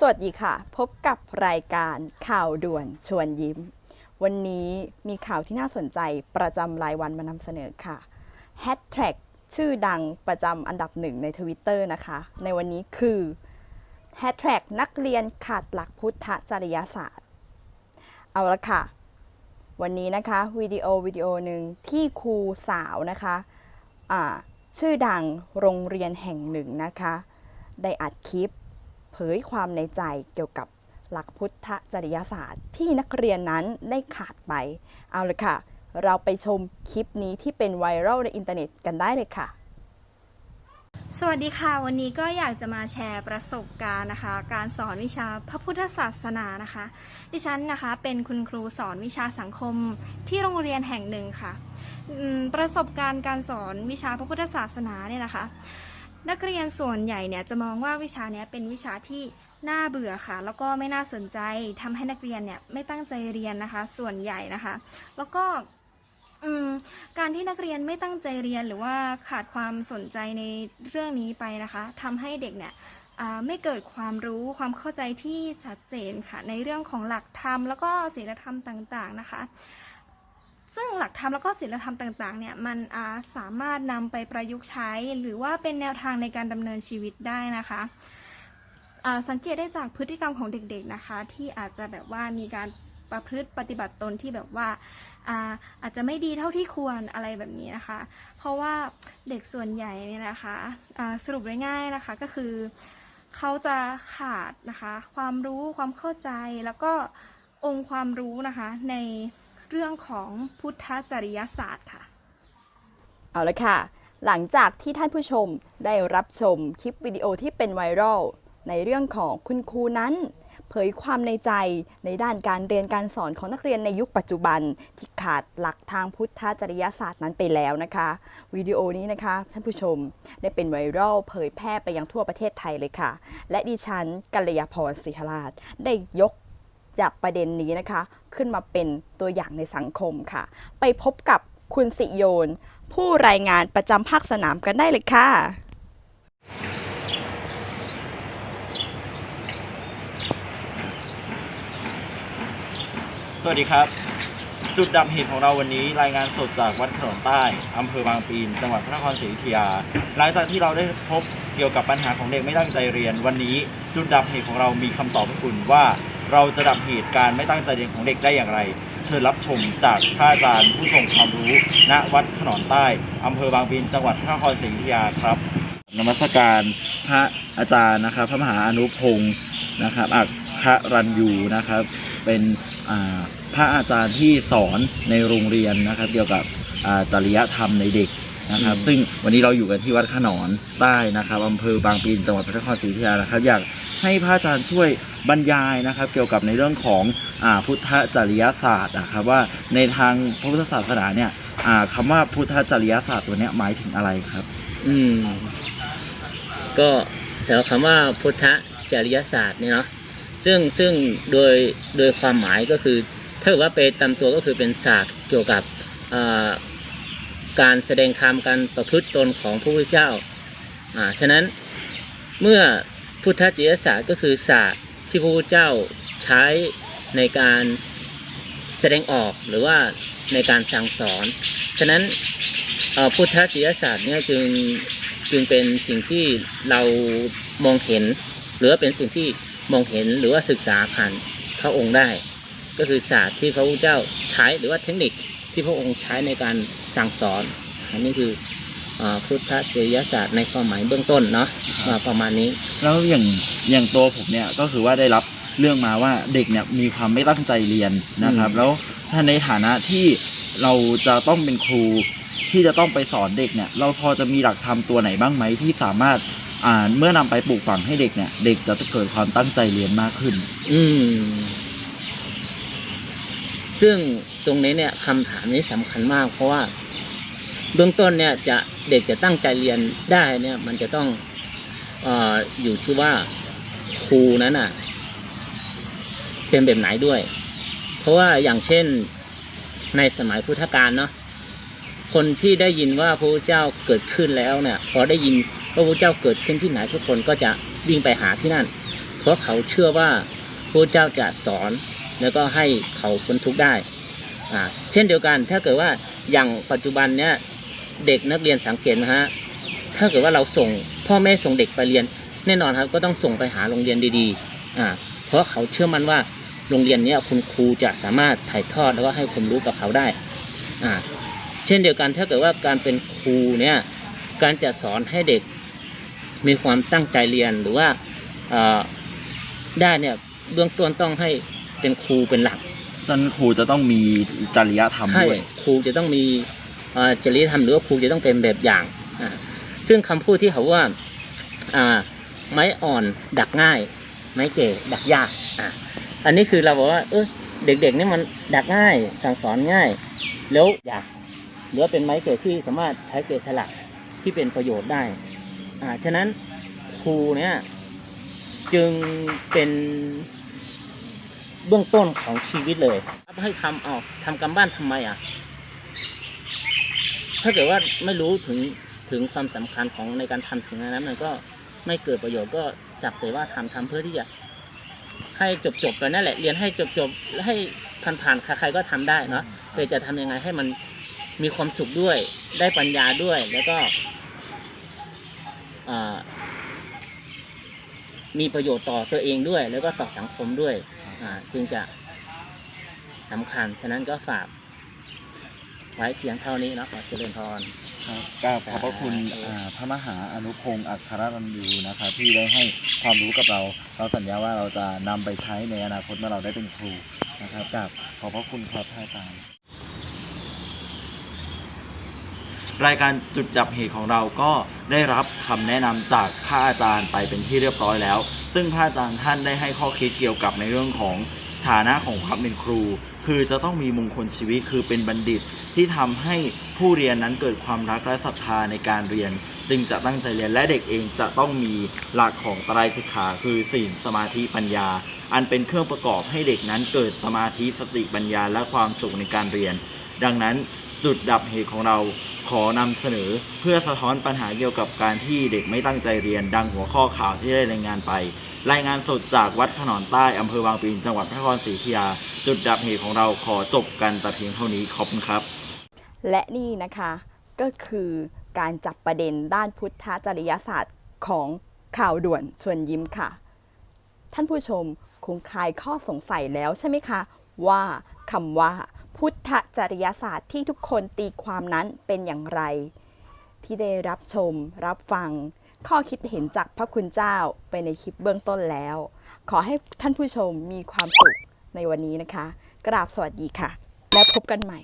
สวัสดีค่ะ พบกับรายการข่าวด่วนชวนยิ้ม วันนี้มีข่าวที่น่าสนใจประจำรายวันมานำเสนอค่ะแฮชแท็กชื่อดังประจำอันดับหนึ่งในทวิตเตอร์นะคะ ในวันนี้คือแฮชแท็กนักเรียนขาดหลักพุทธจริยศาสตร์ เอาละค่ะ วันนี้นะคะวิดีโอวิดีโอหนึ่งที่ครูสาวนะคะอ่าชื่อดังโรงเรียนแห่งหนึ่งนะคะ ได้อัดคลิป เผยความในใจเกี่ยวกับหลักพุทธจริยศาสตร์ ที่นักเรียนนั้นได้ขาดไป เอาเลยค่ะ เราไปชมคลิปนี้ที่เป็นไวรัลในอินเทอร์เน็ตกันได้เลยค่ะ สวัสดีค่ะ วันนี้ก็อยากจะมาแชร์ประสบการณ์นะคะ การสอนวิชาพระพุทธศาสนานะคะ ดิฉันนะคะเป็นคุณครูสอนวิชาสังคมที่โรงเรียนแห่งหนึ่งค่ะประสบการณ์การสอนวิชาพระพุทธศาสนาเนี่ยนะคะ นักเรียนส่วนใหญ่เนี่ยจะมองว่าวิชาเนี้ยเป็นวิชาที่น่าเบื่อค่ะ แล้วก็ไม่น่าสนใจทำให้นักเรียนเนี่ยไม่ตั้งใจเรียนนะคะ ส่วนใหญ่นะคะ แล้วก็การที่นักเรียนไม่ตั้งใจเรียนหรือว่าขาดความสนใจในเรื่องนี้ไปนะคะทำให้เด็กเนี่ยไม่เกิดความรู้ความเข้าใจที่ชัดเจนค่ะ ในเรื่องของหลักธรรมแล้วก็ศีลธรรมต่าง ๆ นะคะ ซึ่งหลักธรรมแล้วก็ศีลธรรมต่างๆเนี่ยมันาสามารถนำไปประยุกต์ใช้ หรือว่าเป็นแนวทางในการดำเนินชีวิตได้นะคะสังเกตได้จากพฤติกรรมของเด็กๆนะคะ ที่อาจจะแบบว่ามีการประพฤติปฏิบัติตนที่แบบว่าอาอาจจะไม่ดีเท่าที่ควรอะไรแบบนี้นะคะ เพราะว่าเด็กส่วนใหญ่เนี่ยนะคะสรุปง่ายๆนะคะก็คือเขาจะขาดนะคะ ความรู้ความเข้าใจแล้วก็องค์ความรู้นะคะใน เรื่องของพุทธจริยศาสตร์ค่ะ เอาละค่ะ หลังจากที่ท่านผู้ชมได้รับชมคลิปวิดีโอที่เป็นไวรัลในเรื่องของคุณครูนั้น เผยความในใจในด้านการเรียนการสอนของนักเรียนในยุคปัจจุบัน ที่ขาดหลักทางพุทธจริยศาสตร์นั้นไปแล้วนะคะ วิดีโอนี้นะคะ ท่านผู้ชมได้เป็นไวรัลเผยแพร่ไปยังทั่วประเทศไทยเลยค่ะ และดิฉันกัลยาพรศิหราชได้ยก จากประเด็นนี้นะคะ ขึ้นมาเป็นตัวอย่างในสังคมค่ะ ไปพบกับคุณสิโยน ผู้รายงานประจำภาคสนามกันได้เลยค่ะสวัสดีครับ จุดดับเหตุของเราวันนี้รายงานสดจากวัดถนนใต้อำเภอบางปีน จังหวัดพระนครศรีอยุธยา หลังจากที่เราได้พบเกี่ยวกับปัญหาของเด็กไม่ตั้งใจเรียน วันนี้จุดดับเหตุของเรามีคำตอบให้คุณว่า เราจะดับเหตุการณ์ไม่ตั้งใจเรียนของเด็กได้อย่างไร เชิญรับชมจากพระอาจารย์ผู้ทรงความรู้ ณ วัดถนนใต้ อำเภอบางปีนจังหวัดพระนครศรีอยุธยาครับ นมัสการพระอาจารย์นะครับ พระมหาอนุพงศ์นะครับอักขรันยูนะครับ เป็นพระอาจารย์ที่สอนในโรงเรียนนะครับ เกี่ยวกับจริยธรรมในเด็ก นะครับอืมซึ่งวันนี้เราอยู่กันที่วัดขนอนใต้นะครับอำเภอบางปีนจังหวัดพระนครศรีอยุธยานะครับ อยากให้พระอาจารย์ช่วยบรรยายนะครับ เกี่ยวกับในเรื่องของอ่าพุทธจริยศาสตร์นะครับว่าในทางพระพุทธศาสนาเนี่ยอ่าคำว่าพุทธจริยศาสตร์ตัวเนี้ยหมายถึงอะไรครับ อืม ก็สำหรับคำว่าพุทธจริยศาสตร์เนี่ยเนาะซึ่งซึ่งโดยโดยความหมายก็คือถ้าเกิดว่าไปตามตัวก็คือเป็นศาสตร์เกี่ยวกับอ่า การแสดงธรรมการประพฤติตนของพระพุทธเจ้าอ่าฉะนั้นเมื่อพุทธจริยศาสตร์ก็คือศาสตร์ที่พระพุทธเจ้าใช้ในการแสดงออกหรือว่าในการสั่งสอน ฉะนั้นพุทธจริยศาสตร์เนี่ยจึงจึงเป็นสิ่งที่เรามองเห็น หรือว่าเป็นสิ่งที่มองเห็นหรือว่าศึกษาผ่านพระองค์ได้ ก็คือศาสตร์ที่พระพุทธเจ้าใช้หรือว่าเทคนิค ที่พระองค์ใช้ในการสั่งสอน อันนี้คือเอ่อพุทธจริยศาสตร์ในความหมายเบื้องต้นเนาะอ่าประมาณนี้ แล้วอย่างอย่างตัวผมเนี่ยก็คือว่าได้รับเรื่องมาว่าเด็กเนี่ยมีความไม่ตั้งใจเรียนนะครับอืมแล้วถ้าในฐานะที่เราจะต้องเป็นครูที่จะต้องไปสอนเด็กเนี่ย เราพอจะมีหลักธรรมตัวไหนบ้างไหมที่สามารถอ่านเมื่อนำไปปลูกฝังให้เด็กเนี่ย เด็กจะเกิดความตั้งใจเรียนมากขึ้น อืม ซึ่งตรงนี้เนี่ยคำถามนี้สำคัญมาก เพราะว่าเบื้องต้นเนี่ยจะเด็กจะตั้งใจเรียนได้เนี่ยมันจะต้องออยู่ที่ว่าครูนั้นอะ เป็นแบบไหนด้วย เพราะว่าอย่างเช่นในสมัยพุทธกาลเนาะคนที่ได้ยินว่าพระพุทธเจ้าเกิดขึ้นแล้วเนี่ยพอได้ยินว่าพระพุทธเจ้าเกิดขึ้นที่ไหนทุกคนก็จะวิ่งไปหาที่นั่น เพราะเขาเชื่อว่าพระเจ้าจะสอน แล้วก็ให้เขาพ้นทุกข์ได้อ่าเช่นเดียวกันถ้าเกิดว่าอย่างปัจจุบันเนี้ยเด็กนักเรียนสังเกตนะฮะถ้าเกิดว่าเราส่งพ่อแม่ส่งเด็กไปเรียน แน่นอนครับก็ต้องส่งไปหาโรงเรียนดีๆอ่าเพราะเขาเชื่อมั่นว่าโรงเรียนเนี้ยคุณครูจะสามารถถ่ายทอดแล้วก็ให้ความรู้กับเขาได้อ่าเช่นเดียวกันถ้าเกิดว่าการเป็นครูเนี่ยการจะสอนให้เด็กมีความตั้งใจเรียนหรือว่าได้เนี่ยเบื้องต้นต้องให้ เป็นครูเป็นหลักจนครูจะต้องมีจริยธรรมใช่ด้วยครูจะต้องมีเอ่อจริยธรรมหรือว่าครูจะต้องเป็นแบบอย่างอ่าซึ่งคำพูดที่เขาว่าอ่าไม้อ่อนดักง่าย ไม้เก๋ดักยากอะอันนี้คือเราบอกว่า เออเด็กๆนี่มันดักง่าย สั่งสอนง่าย แล้วอยากหรือว่าเป็นไม้เก๋ที่สามารถใช้เกสลักที่เป็นประโยชน์ได้อ่าฉะนั้นครูเนี่ยจึงเป็น เบื้องต้นของชีวิตเลยให้ทำเอาทำการบ้านทำไมอะ ถ้าเกิดว่าไม่รู้ถึงถึงความสำคัญของในการทำสิ่งนั้นมันก็ไม่เกิดประโยชน์ก็สักแต่ว่าทำทำเพื่อที่จะให้จบจบไปนั่นแหละ เรียนให้จบจบและให้ผ่านผ่านใครๆก็ทำได้เนาะแต่จะทำยังไงให้มันมีความสุขด้วย ได้ปัญญาด้วย แล้วก็มีประโยชน์ต่อตัวเองด้วย แล้วก็ต่อสังคมด้วย จึงจะสำคัญ ฉะนั้นก็ฝากไว้เพียงเท่านี้เนาะขอเจริญพร ครับกราบขอบพระคุณครับอ่าพระมหาอนุพงศ์อัครรันยูนะครับที่ได้ให้ความรู้กับเรา เราสัญญาว่าเราจะนำไปใช้ในอนาคตเมื่อเราได้เป็นครูนะครับกราบขอบพระคุณครับท่านอาจารย์ รายการจุดดับเหตุของเราก็ได้รับคำแนะนำจากพระอาจารย์ไปเป็นที่เรียบร้อยแล้ว ซึ่งพระอาจารย์ท่านได้ให้ข้อคิดเกี่ยวกับในเรื่องของฐานะของความเป็นครู คือจะต้องมีมงคลชีวิตคือเป็นบัณฑิตที่ทำให้ผู้เรียนนั้นเกิดความรักและศรัทธาในการเรียน จึงจะตั้งใจเรียนและเด็กเองจะต้องมีหลักของไตรสิกขาคือศีลสมาธิปัญญา อันเป็นเครื่องประกอบให้เด็กนั้นเกิดสมาธิสติปัญญาและความสุขในการเรียน ดังนั้น จุดดับเหตุของเราขอนำเสนอเพื่อสะท้อนปัญหาเกี่ยวกับการที่เด็กไม่ตั้งใจเรียนดังหัวข้อข่าวที่ได้รายงานไป รายงานสดจากวัดขนอนใต้อำเภอบางปะอินจังหวัดพระนครศรีอยุธยา จุดดับเหตุของเราขอจบกันแต่เพียงเท่านี้ขอบคุณครับ และนี่นะคะก็คือการจับประเด็นด้านพุทธจริยศาสตร์ของข่าวด่วนชวนยิ้มค่ะ ท่านผู้ชมคงคลายข้อสงสัยแล้วใช่ไหมคะ ว่าคำว่า พุทธจริยศาสตร์ที่ทุกคนตีความนั้นเป็นอย่างไร ที่ได้รับชม รับฟัง ข้อคิดเห็นจากพระคุณเจ้าไปในคลิปเบื้องต้นแล้ว ขอให้ท่านผู้ชมมีความสุขในวันนี้นะคะ กราบสวัสดีค่ะ และพบกันใหม่